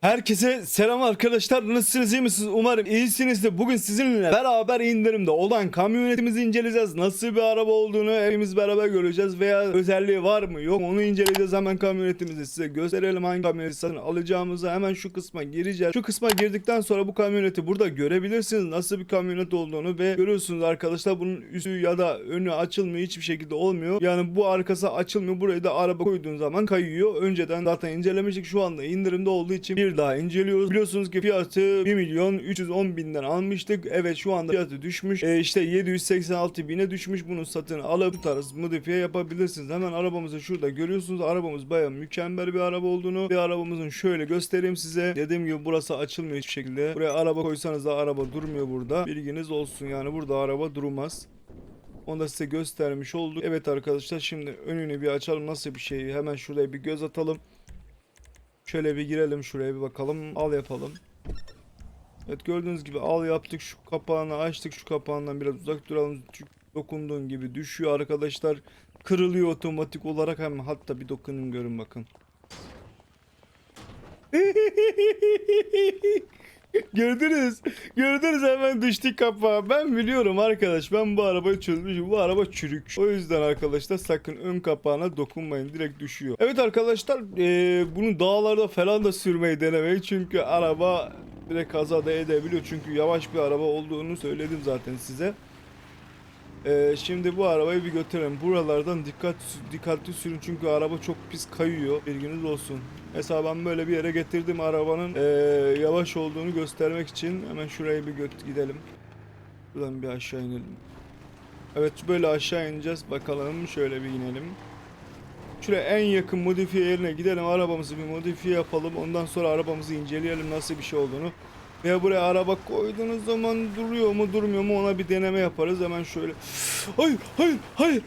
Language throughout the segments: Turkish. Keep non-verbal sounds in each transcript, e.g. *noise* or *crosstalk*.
Herkese selam arkadaşlar. Nasılsınız iyi misiniz? Umarım iyisinizdir. Bugün sizinle beraber indirimde olan kamyonetimizi inceleyeceğiz. Nasıl bir araba olduğunu hepimiz beraber göreceğiz. Veya özelliği var mı yok onu inceleyeceğiz. Hemen kamyonetimizi size gösterelim. Hangi kamyoneti satın alacağımızı hemen şu kısma gireceğiz. Şu kısma girdikten sonra bu kamyoneti burada görebilirsiniz. Nasıl bir kamyonet olduğunu ve görüyorsunuz arkadaşlar bunun üstü ya da önü açılmıyor. Hiçbir şekilde olmuyor. Yani bu arkası açılmıyor. Buraya da araba koyduğun zaman kayıyor. Önceden zaten incelemiştik. Şu anda indirimde olduğu için bir daha inceliyoruz. Biliyorsunuz ki fiyatı 1 milyon 310 binden almıştık. Evet şu anda fiyatı düşmüş. E, işte 786 bine düşmüş. Bunu satın alıp tarz modifiye yapabilirsiniz. Hemen arabamızı şurada görüyorsunuz. Arabamız baya mükemmel bir araba olduğunu ve arabamızın şöyle göstereyim size. Dediğim gibi burası açılmıyor hiçbir şekilde. Buraya araba koysanız da araba durmuyor burada. Bilginiz olsun yani burada araba durmaz. Onu da size göstermiş olduk. Evet arkadaşlar şimdi önünü bir açalım nasıl bir şey. Hemen şuraya bir göz atalım. Şöyle bir girelim şuraya bir bakalım. Al yapalım. Evet gördüğünüz gibi al yaptık. Şu kapağını açtık. Şu kapağından biraz uzak duralım. Çünkü dokunduğun gibi düşüyor arkadaşlar. Kırılıyor otomatik olarak. Hemen hatta bir dokunun görün bakın. *laughs* Gördünüz. Gördünüz hemen düştük kapağa. Ben biliyorum arkadaş. Ben bu arabayı çözmüşüm. Bu araba çürük. O yüzden arkadaşlar sakın ön kapağına dokunmayın. Direkt düşüyor. Evet arkadaşlar eee, bunu dağlarda falan da sürmeyi denemeyin. Çünkü araba direkt kaza da edebiliyor. Çünkü yavaş bir araba olduğunu söyledim zaten size. Ee, şimdi bu arabayı bir götürelim. Buralardan dikkat dikkatli sürün çünkü araba çok pis kayıyor. Bilginiz olsun. Mesela ben böyle bir yere getirdim arabanın ee, yavaş olduğunu göstermek için. Hemen şuraya bir göt gidelim. Buradan bir aşağı inelim. Evet böyle aşağı ineceğiz. Bakalım şöyle bir inelim. Şuraya en yakın modifiye yerine gidelim. Arabamızı bir modifiye yapalım. Ondan sonra arabamızı inceleyelim nasıl bir şey olduğunu. Veya buraya araba koyduğunuz zaman duruyor mu durmuyor mu ona bir deneme yaparız. Hemen şöyle. Hayır hayır hayır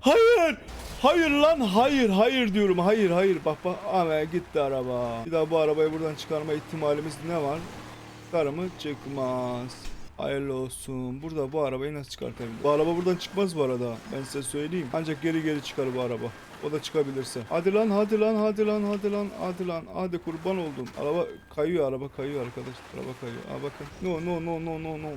hayır hayır. Hayır lan hayır hayır diyorum hayır hayır bak bak ama gitti araba. Bir daha bu arabayı buradan çıkarma ihtimalimiz ne var? Çıkar mı? Çıkmaz. Hayırlı olsun. Burada bu arabayı nasıl çıkartabilirim? Bu araba buradan çıkmaz bu arada. Ben size söyleyeyim. Ancak geri geri çıkar bu araba. O da çıkabilirse. Hadi lan hadi lan hadi lan hadi lan hadi lan hadi kurban oldum. Araba kayıyor araba kayıyor arkadaşlar. Araba kayıyor. Aa bakın. No no no no no no.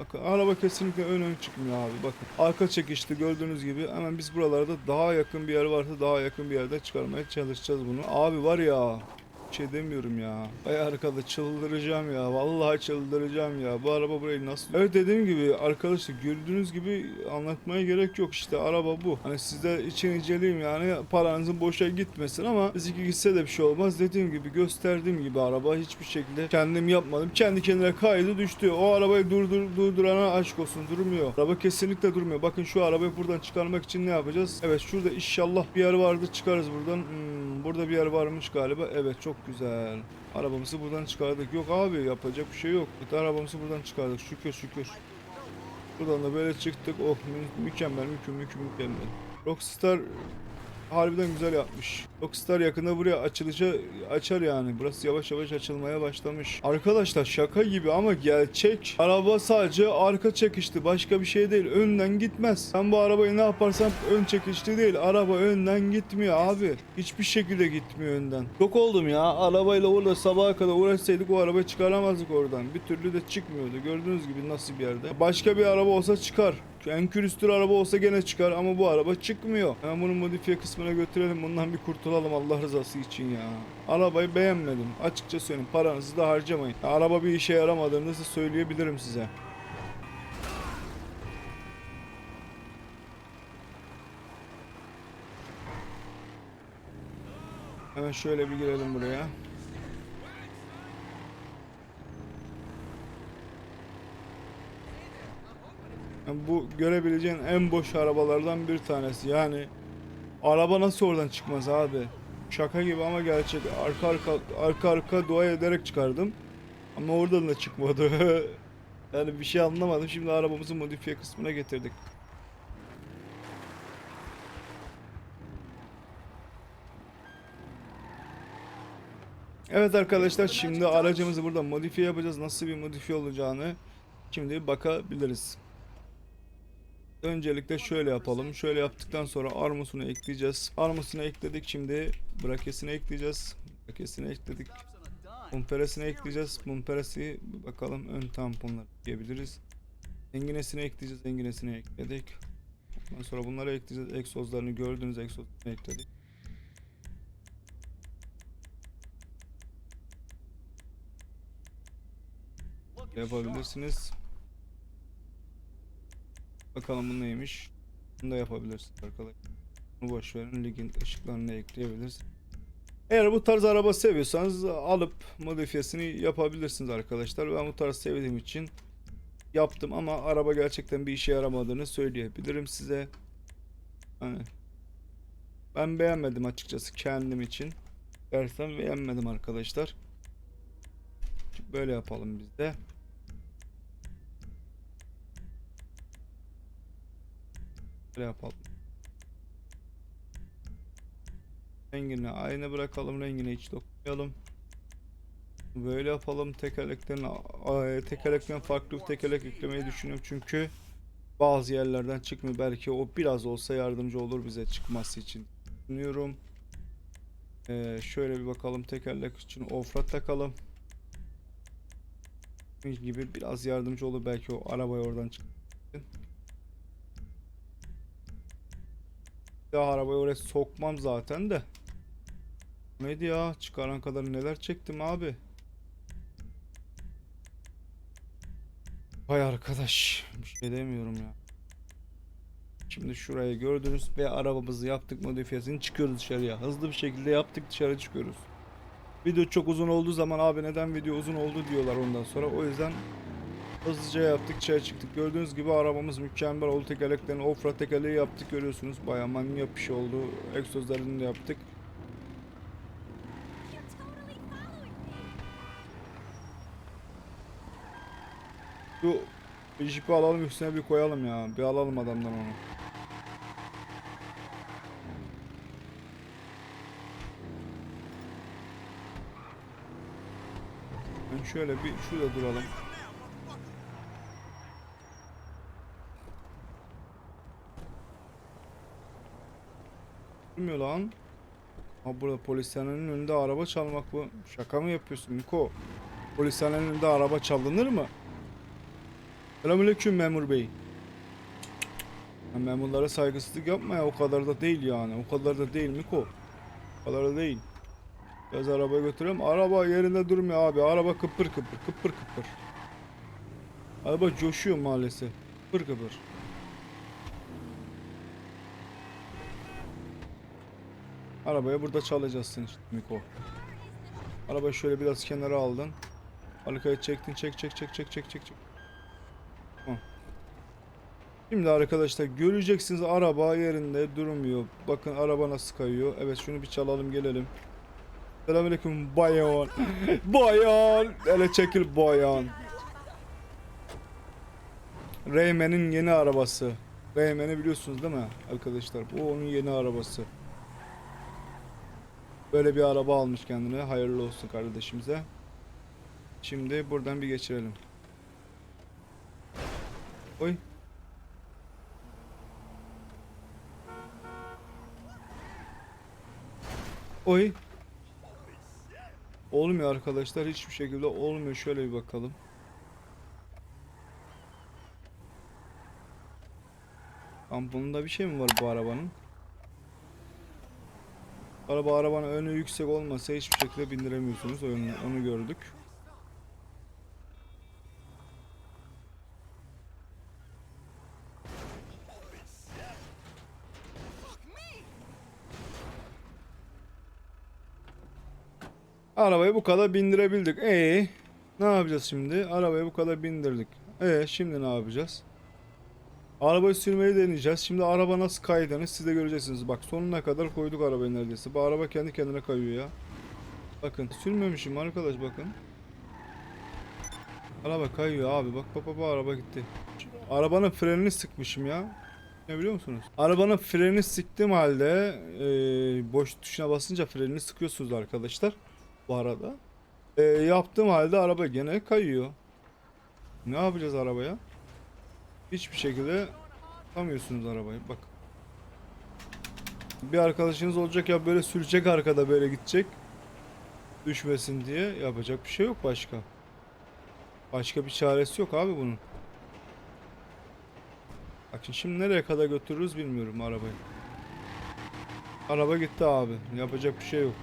Bakın araba kesinlikle ön ön çıkmıyor abi bakın. Arka çekişti gördüğünüz gibi. Hemen biz buralarda daha yakın bir yer varsa daha yakın bir yerde çıkarmaya çalışacağız bunu. Abi var ya şey demiyorum ya. Ay arkada çıldıracağım ya. Vallahi çıldıracağım ya. Bu araba burayı nasıl... Evet dediğim gibi arkadaşlar gördüğünüz gibi anlatmaya gerek yok işte. Araba bu. Hani sizde için inceleyeyim yani paranızın boşa gitmesin ama bizimki gitse de bir şey olmaz. Dediğim gibi gösterdiğim gibi araba hiçbir şekilde kendim yapmadım. Kendi kendine kaydı düştü. O arabayı durdur, durdurana aşk olsun durmuyor. Araba kesinlikle durmuyor. Bakın şu arabayı buradan çıkarmak için ne yapacağız? Evet şurada inşallah bir yer vardır çıkarız buradan. Hmm, burada bir yer varmış galiba. Evet çok güzel. Arabamızı buradan çıkardık. Yok abi yapacak bir şey yok. Evet, arabamızı buradan çıkardık. Şükür şükür. Buradan da böyle çıktık. Oh mü- mükemmel mükemmel mükemmel. Rockstar harbiden güzel yapmış. Rockstar yakında buraya açılışa açar yani. Burası yavaş yavaş açılmaya başlamış. Arkadaşlar şaka gibi ama gerçek. Araba sadece arka çekişti. Başka bir şey değil. Önden gitmez. Sen bu arabayı ne yaparsan ön çekişli değil. Araba önden gitmiyor abi. Hiçbir şekilde gitmiyor önden. Çok oldum ya. Arabayla orada sabaha kadar uğraşsaydık o arabayı çıkaramazdık oradan. Bir türlü de çıkmıyordu. Gördüğünüz gibi nasıl bir yerde. Başka bir araba olsa çıkar. En külüstür araba olsa gene çıkar ama bu araba çıkmıyor. Hemen bunu modifiye kısmına götürelim. Bundan bir kurtulalım Allah rızası için ya. Arabayı beğenmedim. Açıkça söyleyeyim. Paranızı da harcamayın. Ya, araba bir işe yaramadığını size söyleyebilirim size. Hemen şöyle bir girelim buraya. Yani bu görebileceğin en boş arabalardan bir tanesi. Yani araba nasıl oradan çıkmaz abi? Şaka gibi ama gerçek. Arka arka arka arka dua ederek çıkardım. Ama oradan da çıkmadı. *laughs* yani bir şey anlamadım. Şimdi arabamızı modifiye kısmına getirdik. Evet arkadaşlar şimdi aracımızı burada modifiye yapacağız. Nasıl bir modifiye olacağını şimdi bakabiliriz. Öncelikle şöyle yapalım. Şöyle yaptıktan sonra armusunu ekleyeceğiz. Armusunu ekledik. Şimdi brakesini ekleyeceğiz. Brakesini ekledik. Mumperesine ekleyeceğiz. Mumperesi bakalım ön tamponlar diyebiliriz. Enginesine ekleyeceğiz. Enginesine ekledik. Ondan sonra bunları ekleyeceğiz. Egzozlarını gördüğünüz egzozlarını ekledik. Yapabilirsiniz. Bakalım bu neymiş. Bunu da yapabilirsiniz arkadaşlar. Bunu boş. Ligin ışıklarını ekleyebiliriz. Eğer bu tarz araba seviyorsanız alıp modifiyesini yapabilirsiniz arkadaşlar. Ben bu tarz sevdiğim için yaptım ama araba gerçekten bir işe yaramadığını söyleyebilirim size. Hani ben beğenmedim açıkçası kendim için. Gerçekten beğenmedim arkadaşlar. Böyle yapalım biz de. Böyle yapalım. Rengini aynı bırakalım. Rengini hiç dokunmayalım. Böyle yapalım. Tekerlekten a- tekerlekten farklı bir tekerlek eklemeyi düşünüyorum çünkü bazı yerlerden çıkmıyor. Belki o biraz olsa yardımcı olur bize çıkması için düşünüyorum. Ee, şöyle bir bakalım tekerlek için offroad takalım. gibi biraz yardımcı olur belki o arabayı oradan çık. Ya arabayı oraya sokmam zaten de. Neydi ya? Çıkaran kadar neler çektim abi. Vay arkadaş. Bir şey demiyorum ya. Şimdi şurayı gördünüz ve arabamızı yaptık modifiyesini çıkıyoruz dışarıya. Hızlı bir şekilde yaptık dışarı çıkıyoruz. Video çok uzun olduğu zaman abi neden video uzun oldu diyorlar ondan sonra. O yüzden hızlıca yaptık dışarı çıktık. Gördüğünüz gibi arabamız mükemmel oldu. Tekerleklerini offroad tekerleği yaptık görüyorsunuz. Bayağı manyak bir şey oldu. Egzozlarını da yaptık. Şu jipi alalım üstüne bir koyalım ya. Bir alalım adamdan onu. Ben şöyle bir şurada duralım. Durmuyor lan. Ha burada polishanenin önünde araba çalmak bu. Şaka mı yapıyorsun Miko? Polishanenin önünde araba çalınır mı? Selamünaleyküm memur bey. Ya memurlara saygısızlık yapma ya o kadar da değil yani. O kadar da değil Miko. O kadar da değil. Biraz arabaya götürelim. Araba yerinde durmuyor abi. Araba kıpır kıpır kıpır kıpır. Araba coşuyor maalesef. Kıpır kıpır. Arabayı burada çalacaksın işte Miko. Arabayı şöyle biraz kenara aldın. Arkaya çektin çek çek çek çek çek çek çek. Şimdi arkadaşlar göreceksiniz araba yerinde durmuyor. Bakın araba nasıl kayıyor. Evet şunu bir çalalım gelelim. Selamünaleyküm bayan. *laughs* bayan. Hele çekil bayan. Reymen'in yeni arabası. Reymen'i biliyorsunuz değil mi arkadaşlar? Bu onun yeni arabası. Böyle bir araba almış kendine. Hayırlı olsun kardeşimize. Şimdi buradan bir geçirelim. Oy. Oy. Olmuyor arkadaşlar. Hiçbir şekilde olmuyor. Şöyle bir bakalım. Tamponunda bir şey mi var bu arabanın? Araba arabanın önü yüksek olmasa hiçbir şekilde bindiremiyorsunuz. Onu, onu gördük. Arabayı bu kadar bindirebildik. Ee, ne yapacağız şimdi? Arabayı bu kadar bindirdik. Ee, şimdi ne yapacağız? Arabayı sürmeyi deneyeceğiz. Şimdi araba nasıl kaydığını siz de göreceksiniz. Bak sonuna kadar koyduk arabayı neredeyse. Bu araba kendi kendine kayıyor ya. Bakın sürmemişim arkadaş bakın. Araba kayıyor abi. Bak bak bak, araba gitti. Arabanın frenini sıkmışım ya. Ne biliyor musunuz? Arabanın frenini sıktığım halde eee, boş tuşuna basınca frenini sıkıyorsunuz arkadaşlar. Bu arada. Eee, yaptığım halde araba gene kayıyor. Ne yapacağız arabaya? Hiçbir şekilde tutamıyorsunuz arabayı. Bak. Bir arkadaşınız olacak ya böyle sürecek arkada böyle gidecek. düşmesin diye yapacak bir şey yok başka. Başka bir çaresi yok abi bunun. Bak şimdi- nereye kadar götürürüz bilmiyorum arabayı. Araba gitti abi. Yapacak bir şey yok.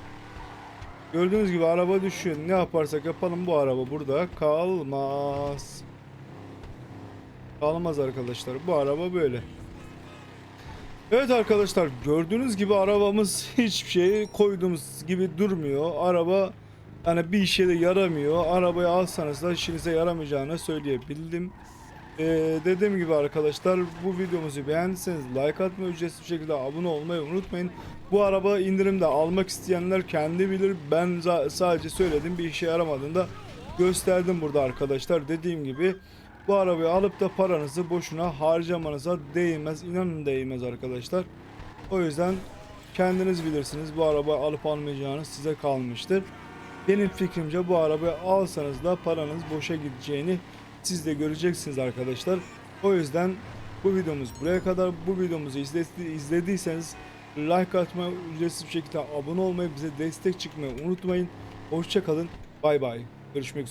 Gördüğünüz gibi araba düşüyor. Ne yaparsak yapalım bu araba burada kalmaz. Kalmaz arkadaşlar. Bu araba böyle. Evet arkadaşlar gördüğünüz gibi arabamız *laughs* hiçbir şey koyduğumuz gibi durmuyor. Araba yani bir işe de yaramıyor. Arabayı alsanız da işinize yaramayacağını söyleyebildim. Ee, dediğim gibi arkadaşlar bu videomuzu beğendiyseniz like atmayı ücretsiz bir şekilde abone olmayı unutmayın. Bu araba indirimde almak isteyenler kendi bilir. Ben sadece söyledim bir işe yaramadığını da gösterdim burada arkadaşlar. Dediğim gibi bu arabayı alıp da paranızı boşuna harcamanıza değmez. İnanın değmez arkadaşlar. O yüzden kendiniz bilirsiniz bu araba alıp almayacağınız size kalmıştır. Benim fikrimce bu arabayı alsanız da paranız boşa gideceğini siz de göreceksiniz arkadaşlar. O yüzden bu videomuz buraya kadar. Bu videomuzu izledi- izlediyseniz like atmayı, ücretsiz bir şekilde abone olmayı, bize destek çıkmayı unutmayın. Hoşçakalın. Bay bay. Görüşmek üzere.